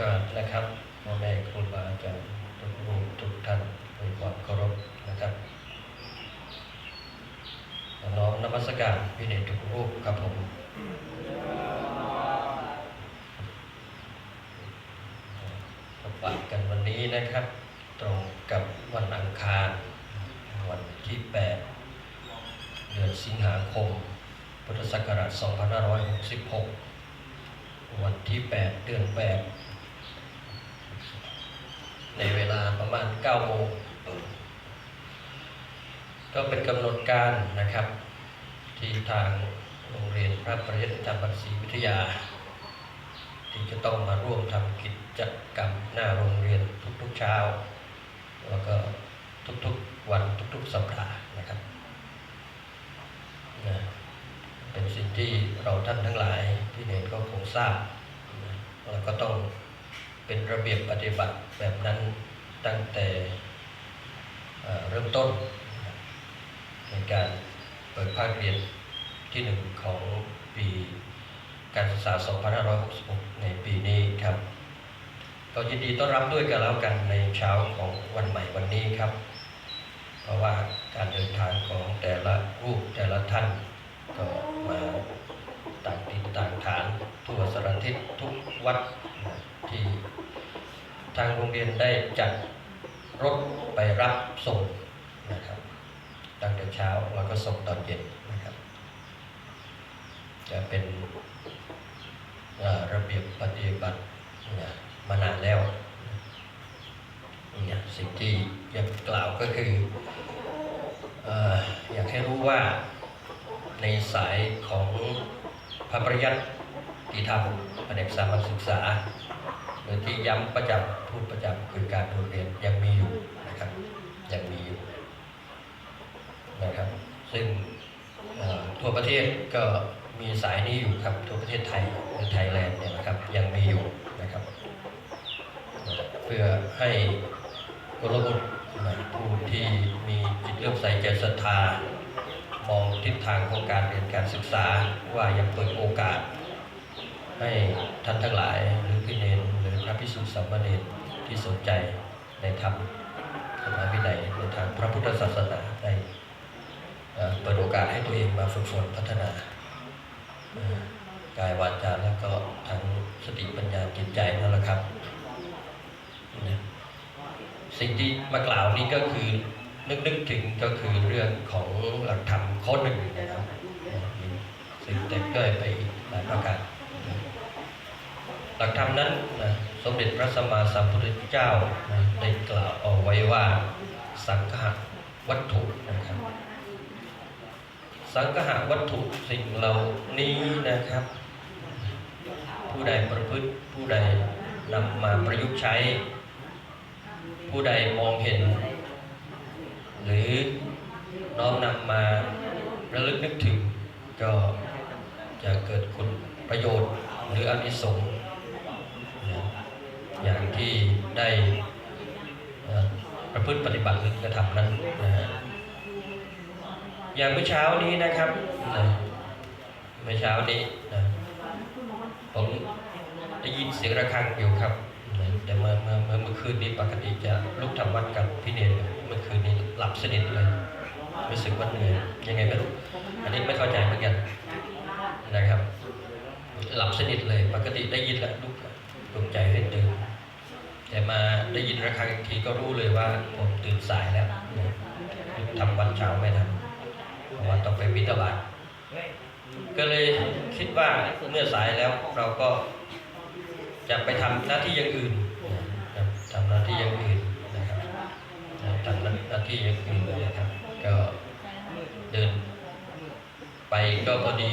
กาสนะครับพ่อแม่ครูบาอาจารย์ทุกรูปทุกท่านด้วยความเคารพนะครับน้อมนมัสการพี่เนตทุกรูปครับผมพบปะกันวันนี้นะครับ ตรงกับวันอังคาร วันที่ 8 เดือนสิงหาคม พุทธศักราช 2566 วันที่ 8 เดือน 8 ในเวลา ประมาณ9โมงก็เป็นกำหนดการนะครับ ที่ทางโรงเรียนพระปริยติธรรมศรีวิทยา ที่จะต้องมาร่วมทำกิจกรรมหน้าโรงเรียนทุกๆเช้า แล้วก็ทุกๆวันทุกๆสัปดาห์นะครับนะเป็นสิ่งที่เราท่านทั้งหลายที่เนนก็คงทราบนะแล้วก็ต้องเป็นระเบียบปฏิบัติแบบนั้น ตั้งแต่เริ่มต้น ในการเปิดภาคเรียนที่หนึ่งของปีการศึกษา 2566 ในปีนี้ครับก็ยินดีต้อนรับด้วยกันแล้วกันในเช้าของวันใหม่วันนี้ครับ เพราะว่าการเดินทางของแต่ละรูปแต่ละท่านก็มาต่างถิ่นต่างฐานทั่วสารทิศทุกวัดที่ ทางโรงเรียนได้จัดรถไปรับส่งนะครับตั้งแต่เช้าแล้วก็ส่งตอนเย็นนะครับ จะเป็นระเบียบปฏิบัตินะมานานแล้วเนี่ยสิ่งที่อยากกล่าวก็คือออยากให้รู้ว่าในสายของพระปริยัติที่ทำแผนกสามัญศึกษา ที่ย้ำประจำพูดประจำคือการบทเรียนยังมีอยู่นะครับยังมีอยู่นะครับ ซึ่งทั่วประเทศก็มีสายนี้อยู่ครับทั่วประเทศไทยหรือไทยแลนด์เนี่ยนะครับยังมีอยู่นะครับ เพื่อให้กลบุตรนผู้ที่มีจิตเลื่อมใสใจศรัทธามองทิศทางของการเรียนการศึกษาว่ายังเปิดโอกาส ให้ท่านทั้งหลายหรือพี่เนน รือพระพิสุทธิสัมมาเนนที่สนใจในธรรมธรรมวินัยในทางพระพุทธศาสนาได้เปิดโอกาสให้ตัวเองมาฝึกฝนพัฒนากายวาจาแล้วก็ทั้งสติปัญญาจิตใจนั่นแหละครับสิ่งที่มากล่าวนี้ก็คือนึกนึกถึงก็คือเรื่องของหลักธรรมข้อหนึ่งนะครับซึ่งแตกย่อยไปหลายประการหลักธรรมนั้นนะ สมเด็จพระสัมมาสัมพุทธเจ้าได้กล่าวเอาไว้ว่าสังฆะวัตถุนะครับ สังฆะวัตถุสิ่งเหล่านี้นะครับ ผู้ใดประพฤติผู้ใดนำมาประยุกต์ใช้ ผู้ใดมองเห็น หรือน้อมนำมาระลึกนึกถึงก็จะเกิดคุณประโยชน์หรืออนิสงส์ อย่างที่ได้ประพฤติปฏิบัติหรือกระทำนั้นนะฮะอย่างเมื่อเช้านี้นะครับนะเมื่อเช้านี้นะผมได้ยินเสียงระฆังอยู่ครับนะแต่เมื่อเมื่อเมื่อคืนนี้ปกติจะลุกทำวัดกับพี่เนรเมื่อคืนนี้หลับสนิทเลยรู้สึกว่าเหนื่อยยังไงไม่รู้อันนี้ไม่เข้าใจเหมือนกันนะครับ หลับสนิทเลยปกติได้ยินแล้วลุกปลุกใจให้ตื่น ได้ยินระฆังอีกทีก็รู้เลยว่าผมตื่นสายแล้วทำวันเช้าไม่ทันว่าต้องไปวิทบาทก็เลยคิดว่าเมื่อสายแล้วเราก็จะไปทำหน้าที่อย่างอื่นทำหน้าที่อย่างอื่นนะครับทำหน้าที่อย่างอื่นนะครับ ก็เดินไปก็พอดี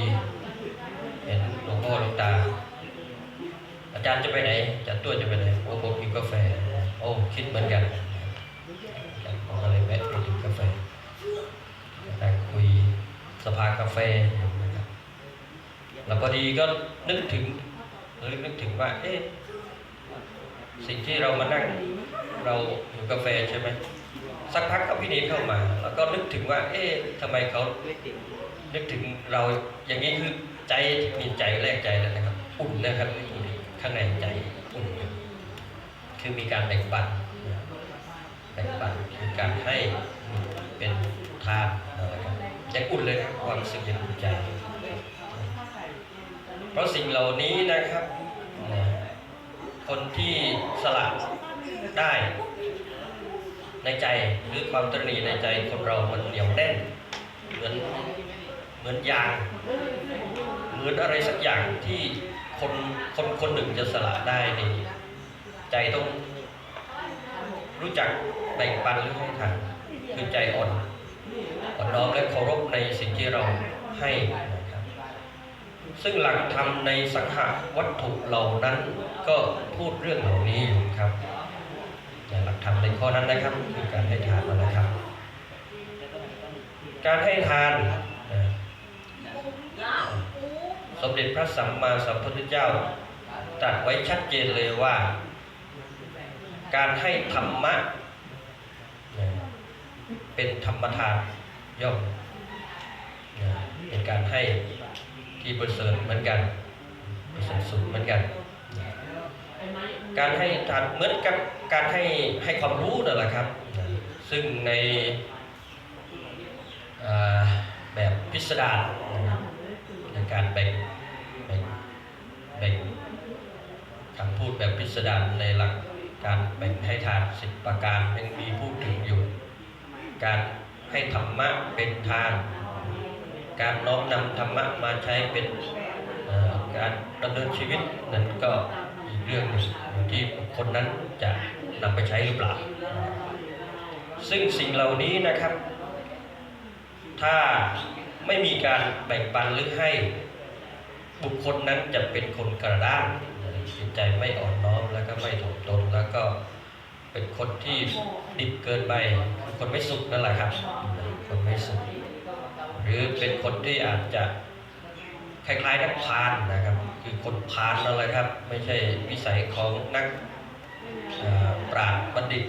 เห็นหลวงพ่อหลวงตา อาจารย์จะไปไหนอาจารย์ตัวจะไปไหนโอ้ผมกินกาแฟ อ้คิดเหมือนกันอาจารย์ผมก็เลยแวะไปดื่มกาแฟนั่งคุยสภากาแฟอยู่นะครับแล้วพอดีก็นึกถึงนึกนึกถึงว่า เอ๊ะสิ่งที่เรามานั่งเราอยู่กาแฟใช่ไหมสักพักก็พี่เนเข้ามา แล้วก็นึกถึงว่า เอ๊ะทำไมเขานึกถึงเราอย่างนี้คือใจมีใจแรกใจแล้วนะครับ อุ่นนะครับข้างในใจ คือมีการแบ่งปันแบ่งปันคือการให้เป็นทานนะครับยังอุ่นเลยครับความรู้สึกยังอุ่นใจ เพราะสิ่งเหล่านี้นะครับ คนที่สละได้ในใจหรือความตระหนี่ในใจคนเรามันเหนียวแน่น เหมือนเหมือนยางเหมือนอะไรสักอย่างที่คนคนคนหนึ่งจะสละได้นี่ ใจต้องรู้จักแบ่งปันหรือให้ทานคือใจอ่อนอ่อนน้อมและเคารพในสิ่งที่เราให้นะครับ ซึ่งหลักธรรมในสังหาวัตถุเหล่านั้นก็พูดเรื่องเหล่านี้อยู่ครับอย่างหลักธรรมในข้อนั้นนะครับคือการให้ทานนั่นะครับ การให้ทานสมเด็จพระสัมมาสัมพุทธเจ้าตรัสไว้ชัดเจนเลยว่า การให้ธรรมะ เป็นธรรมทานย่อมเป็นการให้ที่ประเสริฐเหมือนกันประเสริฐสุดเหมือนกัน การให้ทานเหมือนกับการให้ให้ความรู้นั่นแหละครับ ซึ่งในแบบพิสดารในการแบ่งแบ่งแบ่งคำพูดแบบพิสดารในหลัก การแบ่งให้ทานสิบประการยังมีพูดถึงอยู่ การให้ธรรมะเป็นทาน การน้อมนำธรรมะมาใช้เป็นการดำเนินชีวิตนั้นก็อีกเรื่องหนึ่งอยู่ที่คนนั้นจะนำไปใช้หรือเปล่า ซึ่งสิ่งเหล่านี้นะครับ ถ้าไม่มีการแบ่งปันหรือให้บุคคลนั้นจะเป็นคนกระด้างจิตใจไม่อ่อนน้อมแล้วก็ไม่ถ่อมตนแล้วก็เป็น คนที่ดิบเกินไป คนไม่สุขนั่นแหละครับ คนไม่สุข หรือเป็นคนที่อาจจะคล้ายๆนักพาลนะครับ คือคนพาลนั่นแหละครับ ไม่ใช่วิสัยของนักปราชญ์บัณฑิต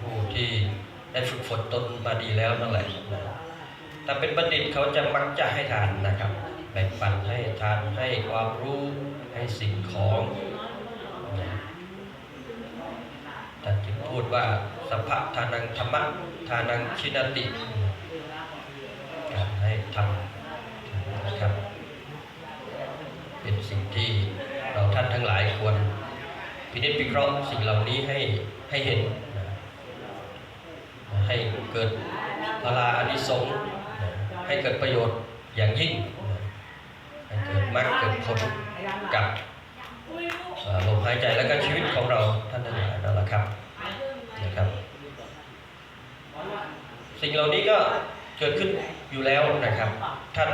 ผู้ที่ได้ฝึกฝนตนมาดีแล้วนั่นแหละนะถ้าเป็นบัณฑิตเขาจะมักจะให้ทานนะครับ แบ่งปันให้ทานให้ความรู้ให้สิ่งของนะท่านจึง พูดว่าสัพพะทานังธรรมะทานังชินติการให้ทำนะครับ เป็นสิ่งที่เราท่านทั้งหลายควร พินิจพิเคราะห์สิ่งเหล่านี้ให้ให้เห็นนะให้เกิดพลาอานิสงส์นะให้เกิดประโยชน์อย่างยิ่งนะให้เกิดมรรคเกิดผลกับลมหายใจและก็ชีวิตของเราท่านทั้งหลายนั่นแหละครับนะครับ สิ่งเหล่านี้ก็เกิดขึ้นอยู่แล้วนะครับ ท่าน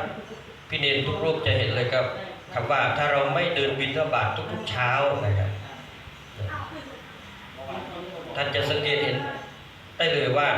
พี่เนรทุกรูปจะเห็นเลยครับคำว่าถ้าเราไม่เดินบินทบาททุกๆเช้านะครับ ท่านจะสังเกตเห็นได้เลยว่า